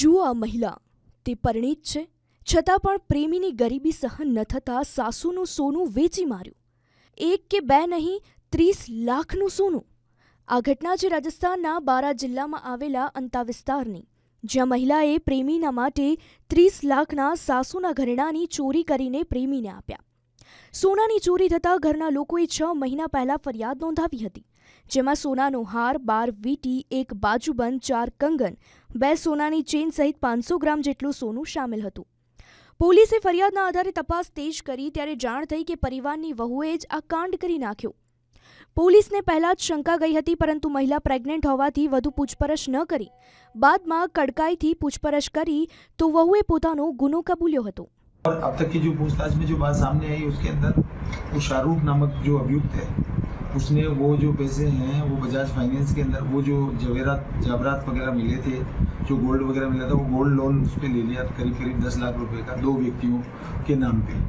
જુઓ આ મહિલા. તે પરિણીત છે. છતાં પણ પ્રેમીની ગરીબી સહન ન થતાં સાસુનું સોનું વેચી માર્યું. એક કે બે નહીં, ત્રીસ લાખનું સોનું. આ ઘટના છે રાજસ્થાનના બારા જિલ્લામાં આવેલા અંતા વિસ્તારની જ્યાં મહિલાએ પ્રેમીના માટે ત્રીસ લાખના સાસુના ઘરેણાની ચોરી કરીને પ્રેમીને આપ્યા. સોનાની ચોરી થતાં ઘરના લોકોએ છ મહિના પહેલા ફરિયાદ નોંધાવી હતી. જેમાં સોનાનો હાર, બાર વીટી, એક બાજુબંધ ચાર કંગન બે સોનાની ચેન સહિત પાંચસો ગ્રામ જેટલું સોનું સામેલ હતું પોલીસે ફરિયાદના આધારે તપાસ તેજ કરી ત્યારે જાણ થઈ કે પરિવારની વહુએ જ આ કાંડ કરી નાખ્યો પોલીસને પહેલા જ શંકા ગઈ હતી પરંતુ મહિલા પ્રેગ્નેન્ટ હોવાથી વધુ પૂછપરછ ન કરી બાદમાં કડકાઈથી પૂછપરછ કરી તો વહુએ પોતાનો ગુનો કબૂલ્યો હતો और अब तक की जो पूछताछ में जो बात सामने आई उसके अंदर वो शाहरुख नामक जो अभियुक्त है उसने वो जो पैसे हैं, वो बजाज फाइनेंस के अंदर, वो जो जवेरात, जवरात वगैरह मिले थे, जो गोल्ड वगैरह मिला था, वो गोल्ड लोन उस पर ले लिया करीब करीब दस लाख रुपए का दो व्यक्तियों के नाम पे।